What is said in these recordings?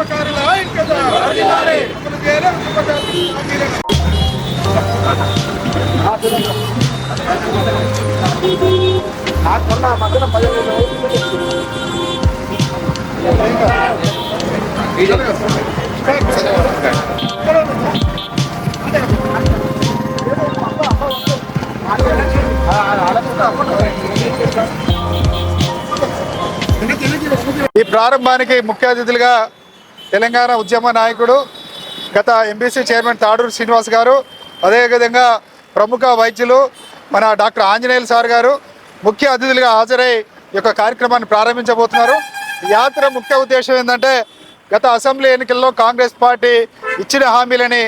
ఉద్యమకారుల ఐక్యత అమలు ఈ ప్రారంభానికి ముఖ్య అతిథులుగా తెలంగాణ ఉద్యమ నాయకుడు గత ఎంబీసీ చైర్మన్ తాడూరు శ్రీనివాస్ గారు అదేవిధంగా ప్రముఖ వైద్యులు మన డాక్టర్ ఆంజనేయులు సార్ గారు ముఖ్య అతిథులుగా హాజరై ఈ యొక్క కార్యక్రమాన్ని ప్రారంభించబోతున్నారు. యాత్ర ముఖ్య ఉద్దేశం ఏంటంటే గత అసెంబ్లీ ఎన్నికల్లో కాంగ్రెస్ పార్టీ ఇచ్చిన హామీలని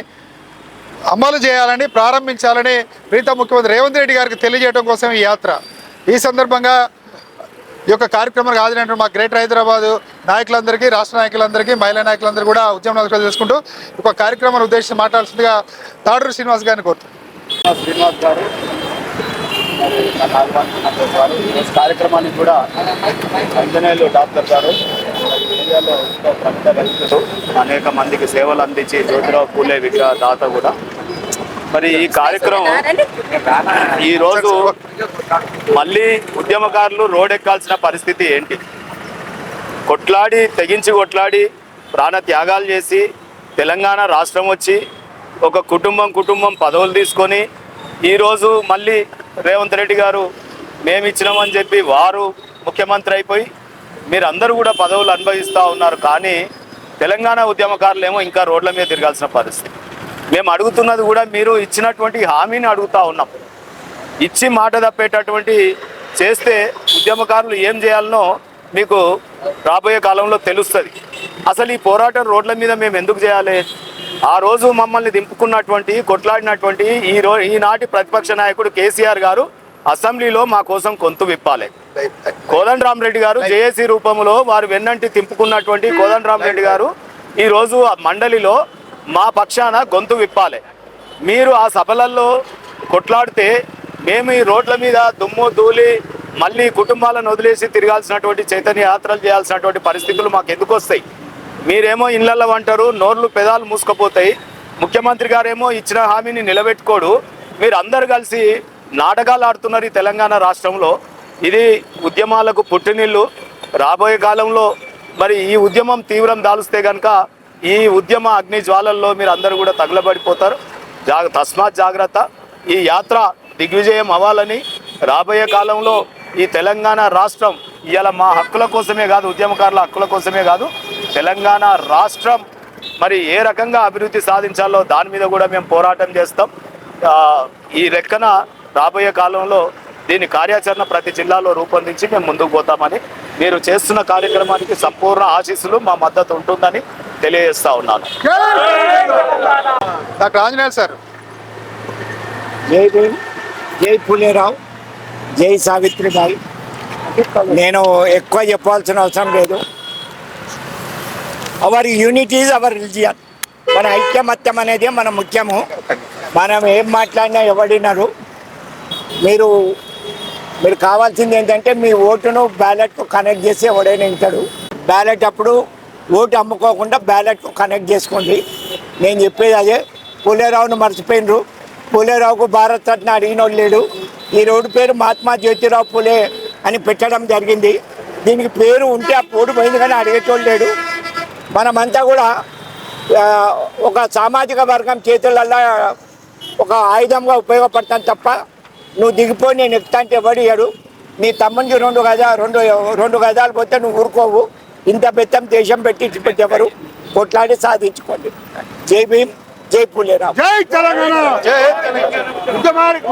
అమలు చేయాలని ప్రారంభించాలని ప్రీతం ముఖ్యమంత్రి రేవంత్ రెడ్డి గారికి తెలియజేయడం కోసం ఈ యాత్ర. ఈ సందర్భంగా ఈ యొక్క కార్యక్రమానికి హాజరైన మా గ్రేటర్ హైదరాబాద్ నాయకులందరికీ రాష్ట్ర నాయకులందరికీ మహిళా నాయకులందరూ కూడా ఉద్యమ నాయకులు చేసుకుంటూ ఒక కార్యక్రమాన్ని ఉద్దేశించి మాట్లాడుతుందిగా తాడూరు శ్రీనివాస్ గారిని కోరుతున్నాను. శ్రీనివాస్ గారు కార్యక్రమానికి కూడా అంజనేయులు డాక్టర్ గారు ఇండియాలో ప్రముఖ వ్యక్తులు అనేక మందికి సేవలు అందించి జ్యోతిరావు పూలే విగ్రహ దాత కూడా. మరి ఈ కార్యక్రమం ఈ రోజు మళ్ళీ ఉద్యమకారులు రోడెక్కాల్సిన పరిస్థితి ఏంటి? కొట్లాడి తెగించి కొట్లాడి ప్రాణ త్యాగాలు చేసి తెలంగాణ రాష్ట్రం వచ్చి ఒక కుటుంబం కుటుంబం పదవులు తీసుకొని ఈరోజు మళ్ళీ రేవంత్ రెడ్డి గారు మేము ఇచ్చినామని చెప్పి వారు ముఖ్యమంత్రి అయిపోయి మీరందరూ కూడా పదవులు అనుభవిస్తూ ఉన్నారు. కానీ తెలంగాణ ఉద్యమకారులు ఏమో ఇంకా రోడ్ల మీద తిరగాల్సిన పరిస్థితి. మేము అడుగుతున్నది కూడా మీరు ఇచ్చినటువంటి హామీని అడుగుతా ఉన్నాం. ఇచ్చి మాట తప్పేటటువంటి చేస్తే ఉద్యమకారులు ఏం చేయాలనో మీకు రాబోయే కాలంలో తెలుస్తుంది. అసలు ఈ పోరాటం రోడ్ల మీద మేము ఎందుకు చేయాలి? ఆ రోజు మమ్మల్ని దింపుకున్నటువంటి కొట్లాడినటువంటి ఈ రో ఈనాటి ప్రతిపక్ష నాయకుడు కేసీఆర్ గారు అసెంబ్లీలో మా కోసం కొంతు విప్పాలి. కోదండరామ్ రామరెడ్డి గారు జేఏసీ రూపంలో వారు వెన్నంటి తింపుకున్నటువంటి కోదండరామ్ రెడ్డి గారు ఈరోజు ఆ మండలిలో మా పక్షాన గొంతు విప్పాలి. మీరు ఆ సభలల్లో కొట్లాడితే మేము ఈ రోడ్ల మీద దుమ్ము ధూళి మళ్ళీ కుటుంబాలను వదిలేసి తిరగాల్సినటువంటి చైతన్య యాత్రలు చేయాల్సినటువంటి పరిస్థితులు మాకు ఎందుకు వస్తాయి? మీరేమో ఇళ్ళల్లో అంటారు నోర్లు పెదాలు మూసుకుపోతాయి. ముఖ్యమంత్రి గారేమో ఇచ్చిన హామీని నిలబెట్టుకోడు. మీరు అందరు కలిసి నాటకాలు ఆడుతున్నారు ఈ తెలంగాణ రాష్ట్రంలో. ఇది ఉద్యమాలకు పుట్టినిల్లు. రాబోయే కాలంలో మరి ఈ ఉద్యమం తీవ్రం దాలుస్తే కనుక ఈ ఉద్యమ అగ్ని జ్వాలల్లో మీరు అందరూ కూడా తగలబడిపోతారు. జాగ తస్మాత్ జాగ్రత్త. ఈ యాత్ర దిగ్విజయం అవ్వాలని రాబోయే కాలంలో ఈ తెలంగాణ రాష్ట్రం ఇలా మా హక్కుల కోసమే కాదు ఉద్యమకారుల హక్కుల కోసమే కాదు తెలంగాణ రాష్ట్రం మరి ఏ రకంగా అభివృద్ధి సాధించాలో దాని మీద కూడా మేము పోరాటం చేస్తాం. ఈ లెక్కన రాబోయే కాలంలో దీని కార్యాచరణ ప్రతి జిల్లాలో రూపొందించి మేము ముందుకు పోతామని మీరు చేస్తున్న కార్యక్రమానికి సంపూర్ణ ఆశీస్సులు మా మద్దతు ఉంటుందని తెలియజేస్తా ఉన్నాను. Doctor Anjaneyulu sir. జై భీమ్ జై పులేరావు జై సావిత్రిబాయి. నేను ఎక్కువ చెప్పాల్సిన అవసరం లేదు. Our unit is our religion మన ఐక్యమత్యం అనేది మన ముఖ్యము. మనం ఏం మాట్లాడినా ఎవడినరు మీరు మీరు కావాల్సింది ఏంటంటే మీ ఓటును బ్యాలెట్కు కనెక్ట్ చేసి ఎవడైనా వింటాడు. బ్యాలెట్ అప్పుడు ఓటు అమ్ముకోకుండా బ్యాలెట్కు కనెక్ట్ చేసుకోండి నేను చెప్పేది అదే. పులేరావును మర్చిపోయినరు. పులేరావుకు భారత్ రత్న అడిగిన లేడు. ఈ రోడ్డు పేరు మహాత్మా జ్యోతిరావు పులే అని పెట్టడం జరిగింది. దీనికి పేరు ఉంటే ఆ పోటు పోయింది కానీ అడిగేటోడు లేడు. మనమంతా కూడా ఒక సామాజిక వర్గం చేతులల్లా ఒక ఆయుధంగా ఉపయోగపడతాను తప్ప నువ్వు దిగిపోయి నేను ఎక్కుతా అంటే ఎవడు నీ తమ్మునికి రెండు గజ రెండు రెండు గజాలు పోతే నువ్వు ఊరుకోవు. ఇంత బెత్తం దేశం పెట్టి ఎవరు? కొట్లాడి సాధించుకోండి. జై భీమ్ జై పులేరావు జై తెలంగాణ.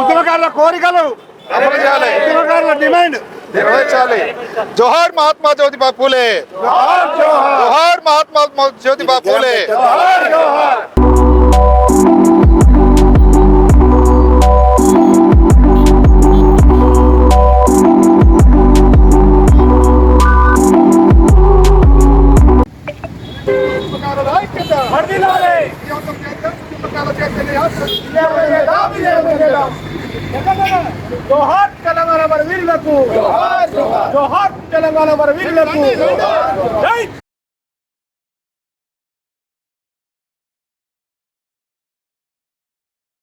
ఉద్యమకారుల కోరికలు ఉద్యమకారుల డిమాండ్. నిర్వహించాలి జోహార్ మహాత్మా జ్యోతిబా పూలే. జోహార్ మహాత్మా జ్యోతిబా పూలే. జోహార్ తెలంగాణ మన వీరులకు జోహార్ తెలంగాణ మన వీరులకు జై